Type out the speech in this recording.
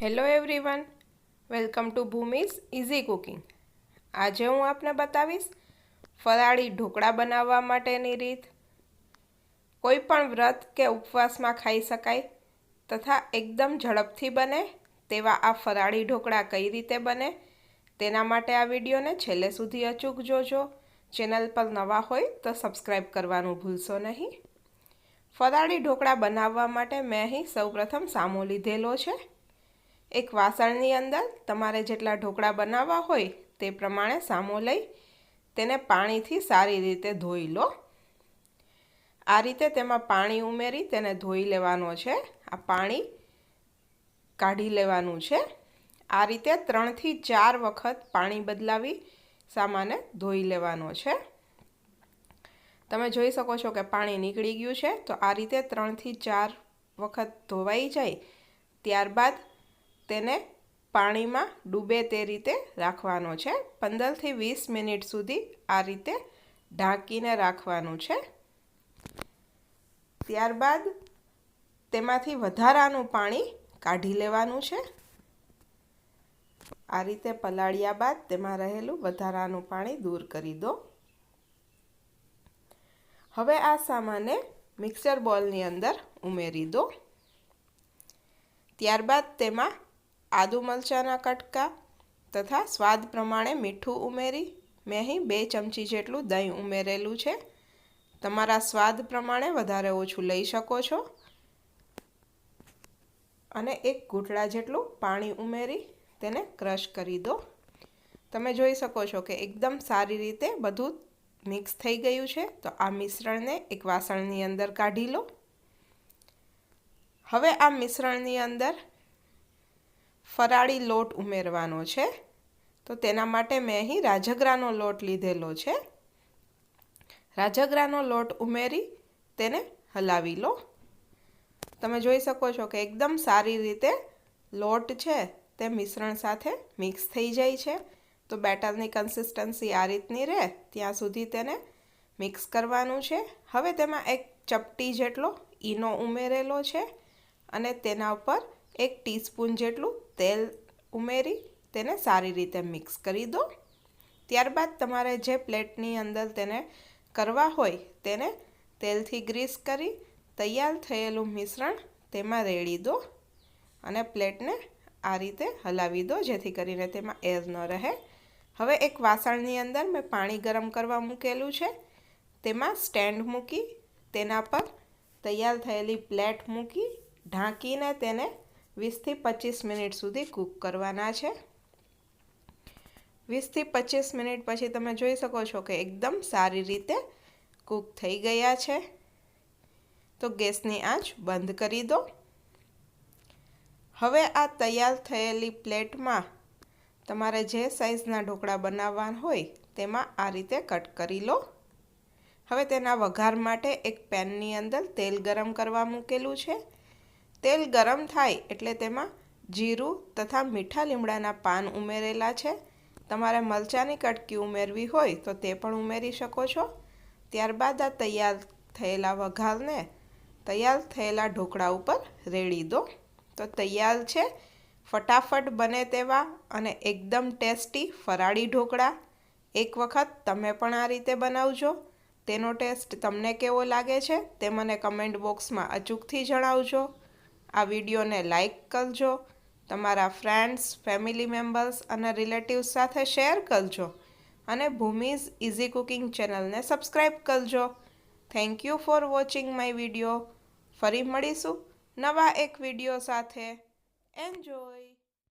Hello everyone welcome to Bhumi's easy cooking આજે હું આપને બતાવીશ ફરાળી ઢોકળા બનાવવા માટેની રીત. કોઈ પણ વ્રત કે ઉપવાસમાં ખાઈ શકાય તથા એકદમ ઝડપથી બને તેવા આ ફરાળી ઢોકળા કઈ રીતે બને તેના માટે આ વિડીયોને છેલ્લે સુધી અચૂક જોજો. ચેનલ પર નવા હોય તો સબસ્ક્રાઈબ કરવાનું ભૂલશો નહીં. ફરાળી ઢોકળા બનાવવા માટે મેં અહીં સૌપ્રથમ સામો લીધેલો છે. એક વાસણની અંદર તમારે જેટલા ઢોકળા બનાવવા હોય તે પ્રમાણે સામો લઈ તેને પાણીથી સારી રીતે ધોઈ લો. આ રીતે તેમાં પાણી ઉમેરી તેને ધોઈ લેવાનો છે. આ પાણી કાઢી લેવાનું છે. આ રીતે ત્રણથી ચાર વખત પાણી બદલાવી સામાને ધોઈ લેવાનો છે. તમે જોઈ શકો છો કે પાણી નીકળી ગયું છે. તો આ રીતે ત્રણથી ચાર વખત ધોવાઈ જાય. ત્યારબાદ તેને પાણીમાં ડૂબે તે રીતે રાખવાનો છે. પંદરથી વીસ મિનિટ સુધી આ રીતે ઢાંકીને રાખવાનું છે. ત્યારબાદ તેમાંથી વધારાનું પાણી કાઢી લેવાનું છે. આ રીતે પલાળ્યા બાદ તેમાં રહેલું વધારાનું પાણી દૂર કરી દો. હવે આ સામાને મિક્સર બોલની અંદર ઉમેરી દો. ત્યારબાદ તેમાં આદુ મરચાંના કટકા તથા સ્વાદ પ્રમાણે મીઠું ઉમેરી મેં અહીં બે ચમચી જેટલું દહીં ઉમેરેલું છે. તમારા સ્વાદ પ્રમાણે વધારે ઓછું લઈ શકો છો. અને એક ઘૂંટડા જેટલું પાણી ઉમેરી તેને ક્રશ કરી દો. તમે જોઈ શકો છો કે એકદમ સારી રીતે બધું મિક્સ થઈ ગયું છે. તો આ મિશ્રણને એક વાસણની અંદર કાઢી લો. હવે આ મિશ્રણની અંદર ફરાળી લોટ ઉમેરવાનો છે. તો તેના માટે મેં અહીં રાજગરાનો લોટ લીધેલો છે. રાજગરાનો લોટ ઉમેરી તેને હલાવી લો. તમે જોઈ શકો છો કે એકદમ સારી રીતે લોટ છે તે મિશ્રણ સાથે મિક્સ થઈ જાય છે. તો બેટરની કન્સિસ્ટન્સી આ રીતની રહે ત્યાં સુધી તેને મિક્સ કરવાનું છે. હવે તેમાં એક ચપટી જેટલો ઈનો ઉમેરેલો છે અને તેના ઉપર એક ટીસ્પૂન જેટલું તેલ ઉમેરી તેને સારી રીતે મિક્સ કરી દો. ત્યારબાદ તમારે જે પ્લેટની અંદર તેને કરવા હોય તેને તેલથી ગ્રીસ કરી તૈયાર થયેલું મિશ્રણ તેમાં રેડી દો અને પ્લેટને આ રીતે હલાવી દો જેથી કરીને તેમાં એર ન રહે. હવે એક વાસણની અંદર મેં પાણી ગરમ કરવા મૂકેલું છે. તેમાં સ્ટેન્ડ મૂકી તેના પર તૈયાર થયેલી પ્લેટ મૂકી ઢાંકીને તેને વીસથી પચીસ મિનિટ સુધી કૂક કરવાના છે. વીસથી પચીસ મિનિટ પછી તમે જોઈ શકો છો કે એકદમ સારી રીતે કૂક થઈ ગયા છે. તો ગેસની આંચ બંધ કરી દો. હવે આ તૈયાર થયેલી પ્લેટમાં તમારે જે સાઇઝના ઢોકળા બનાવવા હોય તેમાં આ રીતે કટ કરી લો. હવે તેના વઘાર માટે એક પેનની અંદર તેલ ગરમ કરવા મૂકેલું છે. તેલ ગરમ થાય એટલે તેમાં જીરું તથા મીઠા લીમડાના પાન ઉમેરેલા છે. તમારે મરચાંની કટકી ઉમેરવી હોય તો તે પણ ઉમેરી શકો છો. ત્યારબાદ આ તૈયાર થયેલા વઘારને તૈયાર થયેલા ઢોકળા ઉપર રેડી દો. તો તૈયાર છે. ફટાફટ બને તેવા અને એકદમ ટેસ્ટી ફરાળી ઢોકળા. એક વખત તમે પણ આ રીતે બનાવજો. તેનો ટેસ્ટ તમને કેવો લાગે છે તે મને કમેન્ટ બોક્સમાં અચૂકથી જણાવજો. આ વિડીયોને લાઈક કરજો, તમારા ફ્રેન્ડ્સ, ફેમિલી મેમ્બર્સ અને રિલેટિવ્સ સાથે શેર કરજો અને ભૂમિઝ ઇઝી કુકિંગ ચેનલને સબસ્ક્રાઈબ કરજો. Thank you for watching my video. ફરી મળીશું નવા એક વીડિયો સાથે. એન્જોય!